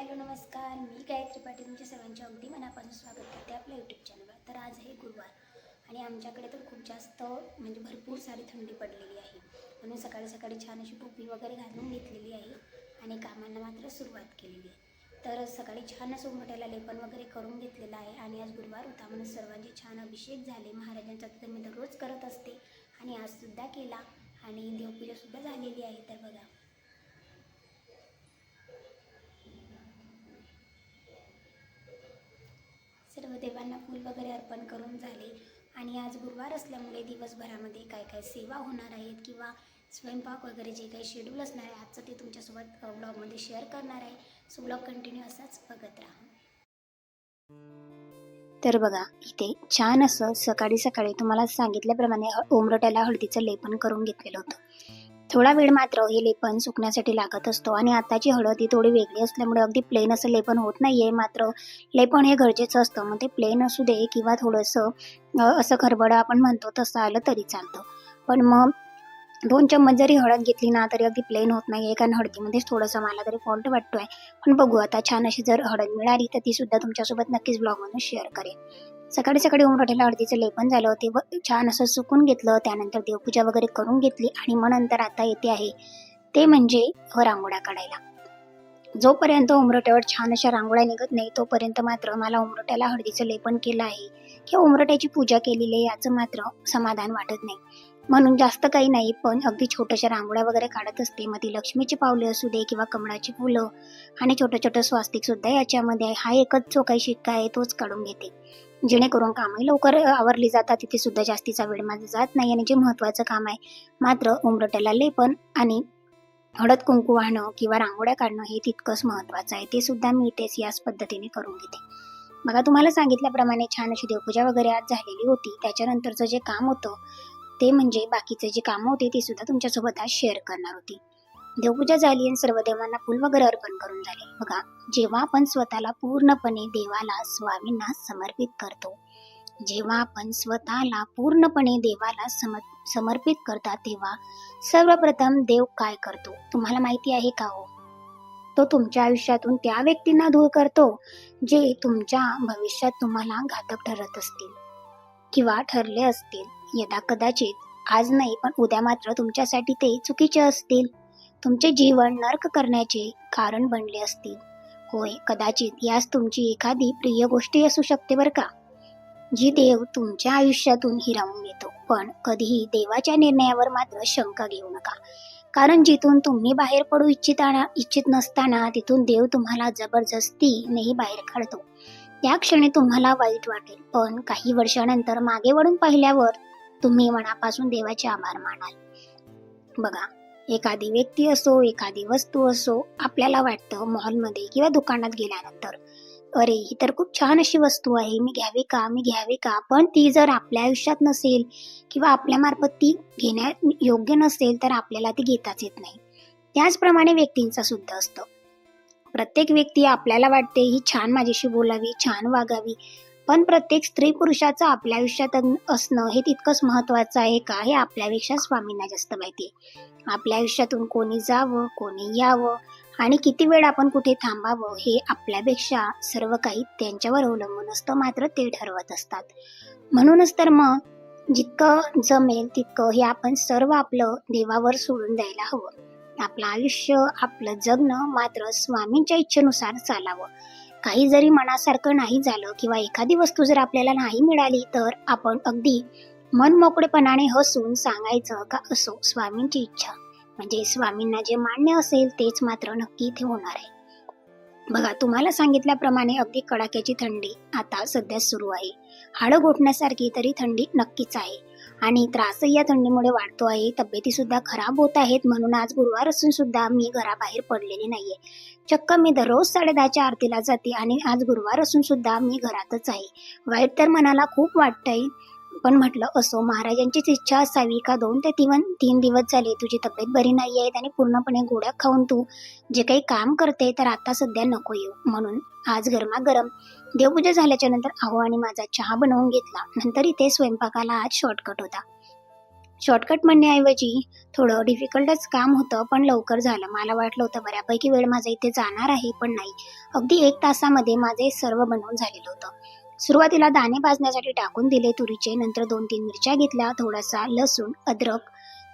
Hello नमस्कार. मी गायत्री पाटील तुमच्या सर्वांच्या अगदी मनापासून स्वागत करते आपल्या यूट्यूब चॅनलवर तर आज आहे गुरुवार आणि आमच्याकडे तर खूप जास्त म्हणजे भरपूर सारी थंडी पडलेली आहे. म्हणून सकाळी सकाळी छान अशी टोपी वगैरे घालून घेतलेली आहे आणि कामांना मात्र सुरुवात केलेली आहे. तर सकाळी छान असं उमट्याला लेपन वगैरे करून घेतलेलं आहे आणि आज गुरुवार होता म्हणून सर्वांचे छान अभिषेक झाले. महाराजांचा तर मी दररोज करत असते आणि आजसुद्धा केला आणि देवपूजासुद्धा झालेली आहे. तर बघा सर्व देवांना फूल वगैरे अर्पण करून झाले. आणि आज गुरुवार असल्यामुळे दिवसभरामध्ये काय काय सेवा होणार आहेत किंवा स्वयंपाक वगैरे जे काही शेड्यूल असणार आहे आजचं ते तुमच्यासोबत ब्लॉगमध्ये शेअर करणार आहे. सो ब्लॉग कंटिन्यू असाच बघत राहा. तर बघा इथे छान असं सकाळी सकाळी तुम्हाला सांगितल्याप्रमाणे ओमरट्याला उमरट्याला हळदीचं लेपन करून घेतलेलं होतं. थोडा वेळ मात्र हे लेपन सुकण्यासाठी लागत असतो आणि आताची हळद ही थोडी वेगळी असल्यामुळे अगदी प्लेन असं लेपन होत नाही आहे मात्र लेपन हे गरजेचं असतं. मग ते प्लेन असू दे किंवा थोडंसं असं खरबडं आपण म्हणतो तसं आलं तरी चालतं. पण मग दोन चम्मच जरी हळद घेतली ना तरी अगदी प्लेन होत नाही आहे कारण हळदीमध्येच थोडंसं मला तरी फॉल्ट वाटतोय. पण बघू आता छान अशी जर हळद मिळाली तर ती सुद्धा तुमच्यासोबत नक्कीच ब्लॉगमधून शेअर करेन. सकाळी सकाळी उमरठेला आरतीचं लेपन झालं ते व- छान असं सुकून घेतलं. त्यानंतर देवपूजा वगैरे करून घेतली आणि मग नंतर आता येते आहे ते म्हणजे रांगोळ्या काढायला. जोपर्यंत उमरट्यावर छान अशा रांगोळ्या निघत नाही तोपर्यंत मात्र मला उमरट्याला हळदीचं लेपन केलं आहे. किंवा उमरट्याची पूजा केलेली आहे याचं मात्र समाधान वाटत नाही. म्हणून जास्त काही नाही पण अगदी छोट्याशा रांगोळ्या वगैरे काढत असते. मग ती लक्ष्मीची पावले असू दे किंवा कमळाची फुलं आणि छोटं छोटं स्वास्तिक सुद्धा याच्यामध्ये आहे. हा एकच जो काही शिक्का आहे तोच काढून घेते. जेणेकरून कामही लवकर आवरली जातात. तिथे सुद्धा जास्तीचा वेळ माझा जात नाही आणि जे महत्त्वाचं काम आहे मात्र उमरट्याला लेपन आणि हळद कुंकू वाहणं किंवा रांगोळ्या काढणं हे तितकंच महत्त्वाचं आहे. ते सुद्धा मी इथेच याच पद्धतीने करून घेते. बघा तुम्हाला सांगितल्याप्रमाणे छान अशी देवपूजा वगैरे आज झालेली होती. त्याच्यानंतरचं जे काम होतं ते म्हणजे बाकीचे जे कामं होते ते सुद्धा तुमच्यासोबत आज शेअर करणार होती. देवपूजा झाली आणि सर्व देवांना फुल वगैरे अर्पण करून झाले. बघा जेव्हा आपण स्वतःला पूर्णपणे देवाला स्वामींना समर्पित करतो जेव्हा आपण स्वतःला पूर्णपणे देवाला सम समर्पित करता तेव्हा सर्वप्रथम देव काय करतो? तुम्हाला माहिती आहे का हो? तो तुमच्या आयुष्यातून त्या व्यक्तींना दूर करतो जे तुमच्या भविष्यात तुम्हाला घातक ठरत असतील किंवा ठरले असतील. यदा कदाचित आज नाही पण उद्या मात्र तुमच्यासाठी ते चुकीचे असतील. तुमचे जीवन नर्क करण्याचे कारण बनले असतील. होय कदाचित यास तुमची एखादी प्रिय गोष्टी असू शकते बरं का? जी देव तुमच्या आयुष्यातून हिरावून घेतो पण कधीही देवाच्या निर्णयावर मात्र शंका घेऊ नका. कारण जिथून तुम्ही बाहेर पडू इच्छिताना इच्छित नसताना तिथून देव तुम्हाला जबरदस्तीनेही बाहेर काढतो. त्या क्षणी तुम्हाला वाईट वाटेल पण काही वर्षानंतर मागे वळून पाहिल्यावर तुम्ही मनापासून देवाचे आभार मानाल. बघा एखादी व्यक्ती असो एखादी वस्तू असो आपल्याला वाटतं मॉलमध्ये किंवा दुकानात गेल्यानंतर अरे ही तर खूप छान अशी वस्तू आहे मी घ्यावी का मी घ्यावी का? पण ती जर आपल्या आयुष्यात नसेल किंवा आपल्यामार्फत ती घेण्या योग्य नसेल तर आपल्याला ती घेताच येत नाही. त्याचप्रमाणे व्यक्तींचा सुद्धा असतं. प्रत्येक व्यक्ती आपल्याला वाटते ही छान माझ्याशी बोलावी छान वागावी. पण प्रत्येक स्त्री पुरुषाचं आपल्या आयुष्यात असणं हे तितकंच महत्वाचं आहे का हे आपल्यापेक्षा स्वामींना जास्त माहिती आहे. आपल्या आयुष्यातून कोणी जावं कोणी यावं आणि किती वेळ आपण कुठे थांबावं हे आपल्यापेक्षा सर्व काही त्यांच्यावर अवलंबून असतं मात्र ते ठरवत असतात. म्हणूनच तर मग जितकं जमेल तितकं हे आपण सर्व आपलं देवावर सोडून द्यायला हवं. आपलं आयुष्य आपलं जगणं मात्र स्वामींच्या इच्छेनुसार चालावं. काही जरी मनासारखं नाही झालं किंवा एखादी वस्तू जर आपल्याला नाही मिळाली तर आपण अगदी मन मोकळेपणाने हसून सांगायचं का असो स्वामींची इच्छा. म्हणजे स्वामींना जे मान्य असेल तेच मात्र नक्की इथे होणार आहे. बघा तुम्हाला सांगितल्याप्रमाणे अगदी कडाक्याची थंडी आता सध्या सुरू आहे. हाडं घोटण्यासारखी तरी थंडी नक्कीच आहे. आणि त्रासही या थंडीमुळे वाढतो आहे. तब्येती सुद्धा खराब होत आहेत. म्हणून आज गुरुवार असून सुद्धा मी घराबाहेर पडलेली नाहीये. चक्क मी दररोज साडेदहाच्या आरतीला जाते आणि आज गुरुवार असून सुद्धा मी घरातच आहे. वाईट तर मनाला खूप वाटतंय. पण म्हटलं असो महाराजांचीच इच्छा असावी का? दोन ते तीन तीन दिवस झाले. तुझी तब्येत बरी नाही आहेत आणि पूर्णपणे गोळ्या खाऊन तू जे काही काम करते तर आता सध्या नको येऊ. म्हणून आज गरमागरम देवपूजा झाल्याच्यानंतर आहो आणि माझा चहा बनवून घेतला. नंतर इथे स्वयंपाकाला आज शॉर्टकट होता. शॉर्टकट म्हणण्याऐवजी थोडं डिफिकल्टच काम होतं पण लवकर झालं. मला वाटलं होतं बऱ्यापैकी वेळ माझा इथे जाणार आहे पण नाही. अगदी एक तासामध्ये माझे सर्व बनवून झालेलं होतं. सुरुवातीला दाणे भाजण्यासाठी टाकून दिले तुरीचे नंतर दोन तीन मिरच्या घेतल्या थोडासा लसूण अद्रक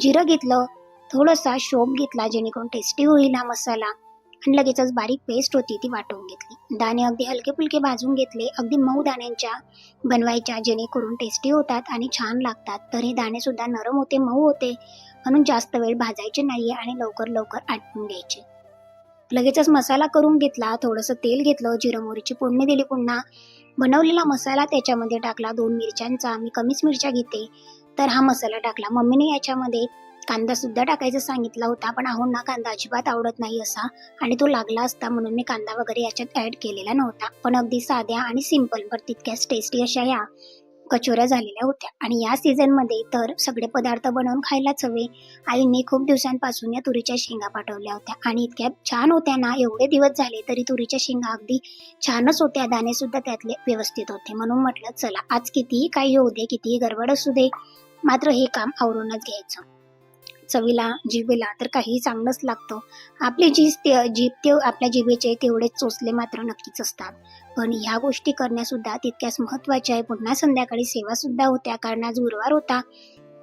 जिरं घेतलं थोडासा शोप घेतला जेणेकरून टेस्टी होईल हा मसाला. आणि लगेचच बारीक पेस्ट होती ती वाटून घेतली. दाणे अगदी हलके फुलके भाजून घेतले. अगदी मऊ दाण्यांच्या बनवायच्या जेणेकरून टेस्टी होतात आणि छान लागतात. तर हे दाणेसुद्धा नरम होते मऊ होते. म्हणून जास्त वेळ भाजायचे नाही आणि लवकर लवकर आटवून घ्यायचे. लगेचच मसाला करून घेतला. थोडंसं तेल घेतलं जिरं मोहरीची फोडणी दिली पुन्हा. बनवलेला मसाला त्याच्यामध्ये टाकला. दोन मिरच्यांचा. मी कमीच मिरच्या घेते. तर हा मसाला टाकला. मम्मीने याच्यामध्ये कांदा सुद्धा टाकायचा सांगितला होता. पण आहोंना कांदा अजिबात आवडत नाही असा. आणि तो लागला असता म्हणून मी कांदा वगैरे याच्यात ऍड केलेला नव्हता. पण अगदी साध्या आणि सिंपल पण तितक्याच टेस्टी अशा या कचोऱ्या झालेल्या होत्या. आणि या सीझनमध्ये तर सगळे पदार्थ बनवून खायलाच हवे. आईने खूप दिवसांपासून या तुरीच्या शेंगा पाठवल्या होत्या. आणि इतक्या छान होत्या ना एवढे दिवस झाले तरी तुरीच्या शेंगा अगदी छानच होत्या. दाणे सुद्धा त्यातले व्यवस्थित होते. म्हणून म्हटलं चला आज कितीही काही होऊ दे कितीही गडबड असू दे मात्र हे काम आवरूनच घ्यायचं. चवीला जिभेला तर काही चांगलंच लागतं. आपली जीभ ते जीभ ते आपल्या जिभेचे तेवढेच चोचले मात्र नक्कीच असतात. पण ह्या गोष्टी करण्यासुद्धा तितक्याच महत्त्वाच्या आहे. पुन्हा संध्याकाळी सेवा सुद्धा होत्या कारण आज गुरुवार होता.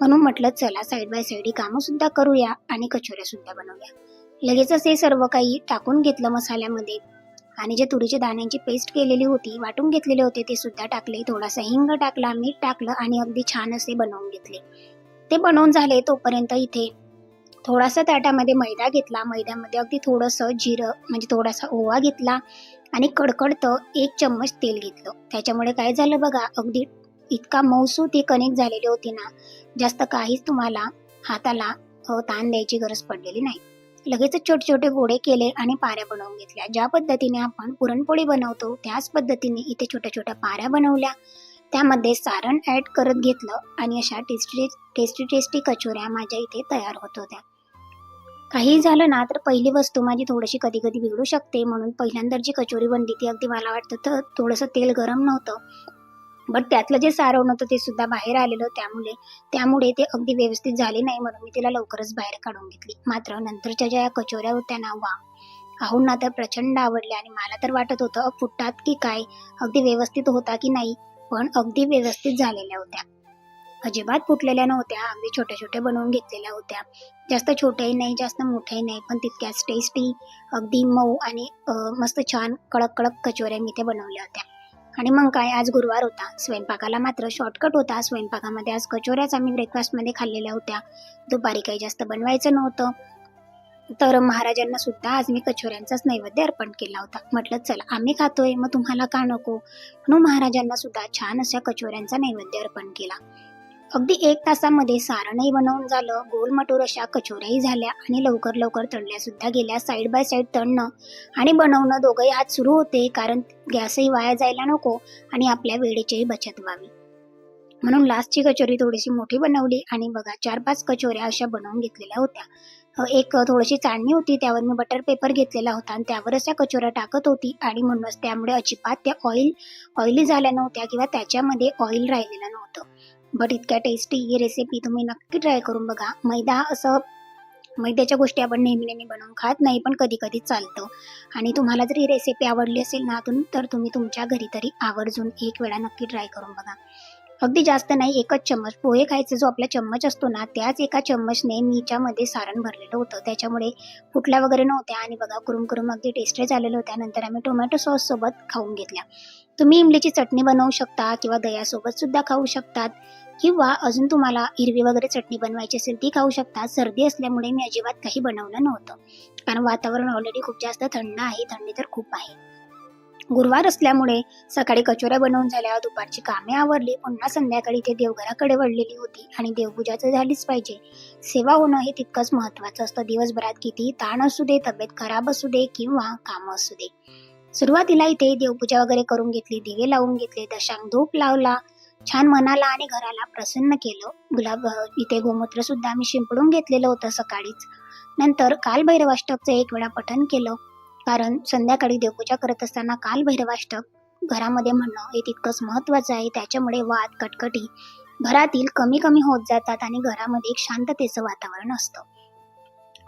म्हणून म्हटलं चला साईड बाय साईड ही कामं सुद्धा करूया आणि कचोऱ्या सुद्धा बनवूया. लगेचच हे सर्व काही टाकून घेतलं मसाल्यामध्ये. आणि जे तुरीच्या दाण्यांची पेस्ट केलेली होती वाटून घेतलेले होते ते सुद्धा टाकले. थोडासा हिंग टाकला मीठ टाकलं आणि अगदी छान असे बनवून घेतले. ते बनवून झाले तोपर्यंत इथे. थोडासा ताटामध्ये मैदा घेतला. मैद्यामध्ये अगदी थोडंसं जिरं म्हणजे थोडासा ओवा घेतला आणि कडकडतं एक चम्मच तेल घेतलं. त्याच्यामुळे काय झालं बघा अगदी इतका मौसू ही कनेक्ट झालेली होती ना जास्त काहीच तुम्हाला हाताला ताण द्यायची गरज पडलेली नाही. लगेचच छोटे छोटे गोळे केले आणि पाऱ्या बनवून घेतल्या. ज्या पद्धतीने आपण पुरणपोळी बनवतो त्याच पद्धतीने इथे छोट्या छोट्या पाऱ्या बनवल्या. त्यामध्ये सारण ॲड करत घेतलं आणि अशा टेस्टी टेस्टी टेस्टी कचोऱ्या माझ्या इथे तयार होत होत्या. काही झालं ना तर पहिली वस्तू माझी थोडीशी कधी कधी बिघडू शकते म्हणून पहिल्यांदा जी कचोरी बनली ती अगदी मला वाटतं तर थोडंसं तेल गरम नव्हतं. बट त्यातलं जे सारवण होतं ते सुद्धा बाहेर आलेलं त्यामुळे त्यामुळे ते अगदी व्यवस्थित झाले नाही म्हणून मी तिला लवकरच बाहेर काढून घेतली. मात्र नंतरच्या ज्या कचोऱ्या होत्या ना वा! आहोंना तर प्रचंड आवडल्या आणि मला तर वाटत होतं फुटतात की काय? अगदी व्यवस्थित होता की नाही? पण अगदी व्यवस्थित झालेल्या होत्या. अजिबात फुटलेल्या नव्हत्या अगदी छोट्या छोट्या बनवून घेतलेल्या होत्या. जास्त छोट्याही नाही जास्त मोठ्याही नाही पण तितक्याच टेस्टी अगदी मऊ आणि मस्त छान कडक कडक कचोऱ्या मी ते बनवल्या होत्या. आणि मग काय आज गुरुवार होता. स्वयंपाकाला मात्र शॉर्टकट होता. स्वयंपाकामध्ये आज कचोऱ्याच आम्ही ब्रेकफास्टमध्ये खाल्लेल्या होत्या. दुपारी काही जास्त बनवायचं नव्हतं. तर महाराजांना सुद्धा आज मी कचोऱ्यांचाच नैवेद्य अर्पण केला होता. म्हटलं चला आम्ही खातोय मग तुम्हाला का नको? म्हणून महाराजांना सुद्धा छान अशा कचोऱ्यांचा नैवेद्य अर्पण केला. अगदी एक तासामध्ये सारणही बनवून झालं गोलमटोर अशा कचोऱ्याही झाल्या आणि लवकर लवकर तळल्या सुद्धा गेल्या. साईड बाय साईड तळणं आणि बनवणं दोघंही आज सुरू होते कारण गॅसही वाया जायला नको आणि आपल्या वेळेचीही बचत व्हावी. म्हणून लास्टची कचोरी थोडीशी मोठी बनवली आणि बघा चार पाच कचोऱ्या अशा बनवून घेतलेल्या होत्या. एक थोडीशी चाळणी होती त्यावर मी बटर पेपर घेतलेला होता आणि त्यावरच त्या कचोऱ्या टाकत होती आणि म्हणूनच त्यामुळे अजिबात त्या ऑइल ऑइली झाल्या नव्हत्या किंवा त्याच्यामध्ये ऑइल राहिलेलं नव्हतं. बट इतक्या टेस्टी ही रेसिपी तुम्ही नक्की ट्राय करून बघा. मैदा असं मैद्याच्या गोष्टी आपण नेहमी नेहमी बनवून खात नाही पण कधी कधी चालतं. आणि तुम्हाला जर ही रेसिपी आवडली असेल ना तर तुम्ही तुमच्या घरी तरी आवर्जून एक वेळा नक्की ट्राय करून बघा. अगदी जास्त नाही एकच चम्मच. पोहे खायचे जो आपला चम्मच असतो ना त्याच एका चम्मचने मीच्यामध्ये सारण भरलेलं होतं. त्याच्यामुळे फुटल्या वगैरे नव्हत्या आणि बघा कुरुम कुरुम अगदी टेस्टी झालेलं होत्या नंतर आम्ही टोमॅटो सॉस सोबत खाऊन घेतल्या. तुम्ही इमलीची चटणी बनवू शकता किंवा दह्यासोबत सुद्धा खाऊ शकतात किंवा अजून तुम्हाला हिरवी वगैरे चटणी बनवायची असेल ती खाऊ शकता. सर्दी असल्यामुळे मी अजिबात काही बनवलं नव्हतं. कारण वातावरण ऑलरेडी खूप जास्त थंड आहे. थंडी तर खूप आहे. गुरुवार असल्यामुळे सकाळी कचोऱ्या बनवून झाल्या. दुपारची कामे आवरली. पुन्हा संध्याकाळी ते देवघराकडे वळलेली होती आणि देवपूजा तर झालीच पाहिजे. सेवा होणं हे तितकंच महत्वाचं असतं. दिवसभरात किती ताण असू दे तब्येत खराब असू दे किंवा कामं असू दे. सुरुवातीला इथे देवपूजा वगैरे करून घेतली दिवे लावून घेतले दशांग धूप लावला छान मनाला आणि घराला प्रसन्न केलं. गुलाब इथे गोमूत्र सुद्धा आम्ही शिंपडून घेतलेलं होतं सकाळीच. नंतर काल भैरवाष्टकचं एक वेळा पठण केलं. कारण संध्याकाळी देवपूजा करत असताना काल भैरवाष्टक घरामध्ये म्हणणं हे तितकंच महत्त्वाचं आहे. त्याच्यामुळे वाद कटकटी घरातील कमी कमी होत जातात आणि घरामध्ये एक शांततेचं वातावरण असतं.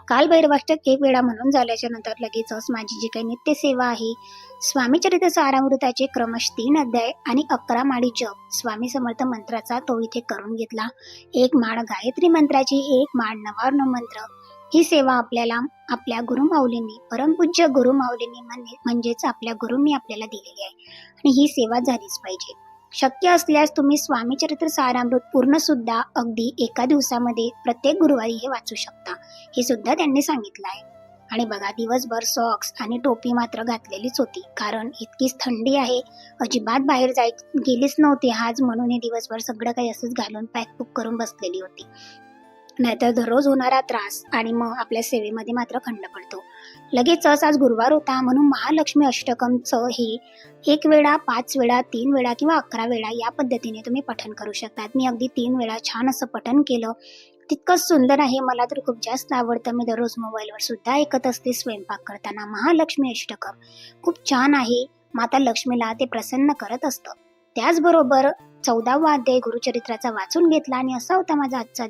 काल भैरवाष्टक एक वेळा म्हणून झाल्याच्यानंतर लगेचच माझी जी काही नित्यसेवा आहे स्वामीचरित्र सारामृताचे क्रमश तीन अध्याय आणि अकरा माळी जप स्वामी समर्थ मंत्राचा तो इथे करून घेतला. एक माळ गायत्री मंत्राची एक माळ नवार्ण मंत्र ही सेवा आपल्याला आपल्या गुरुमाऊलींनी परमपूज्य गुरुमाऊलींनी म्हणजे म्हणजेच आपल्या गुरुंनी आपल्याला दिलेली आहे. आणि ही सेवा झालीच पाहिजे. शक्य असल्यास तुम्ही स्वामी चरित्र सारामृत पूर्ण सुद्धा अगदी एका दिवसामध्ये प्रत्येक गुरुवारी हे वाचू शकता. हे सुद्धा त्यांनी सांगितलं आहे. आणि बघा दिवसभर सॉक्स आणि टोपी मात्र घातलेलीच होती. कारण इतकीच थंडी आहे. अजिबात बाहेर जाय गेलीच नव्हती. आज म्हणून हे दिवसभर सगळं काही असंच घालून पॅक करून बसलेली होती. नाहीतर दररोज होणारा त्रास आणि मग आपल्या सेवेमध्ये मात्र खंड पडतो. लगेचच आज गुरुवार होता म्हणून महालक्ष्मी अष्टकमचं हे एक वेळा पाच वेळा तीन वेळा किंवा अकरा वेळा या पद्धतीने तुम्ही पठन करू शकतात. मी अगदी तीन वेळा छान असं पठन केलं. तितकंच सुंदर आहे. मला तर खूप जास्त आवडतं. मी दररोज मोबाईलवर सुद्धा ऐकत असते स्वयंपाक करताना. महालक्ष्मी अष्टकम खूप छान आहे. माता लक्ष्मीला ते प्रसन्न करत असतं. त्याचबरोबर चौदावा अध्याय गुरुचरित्राचा वाचून घेतला आणि असा होता माझा आजचा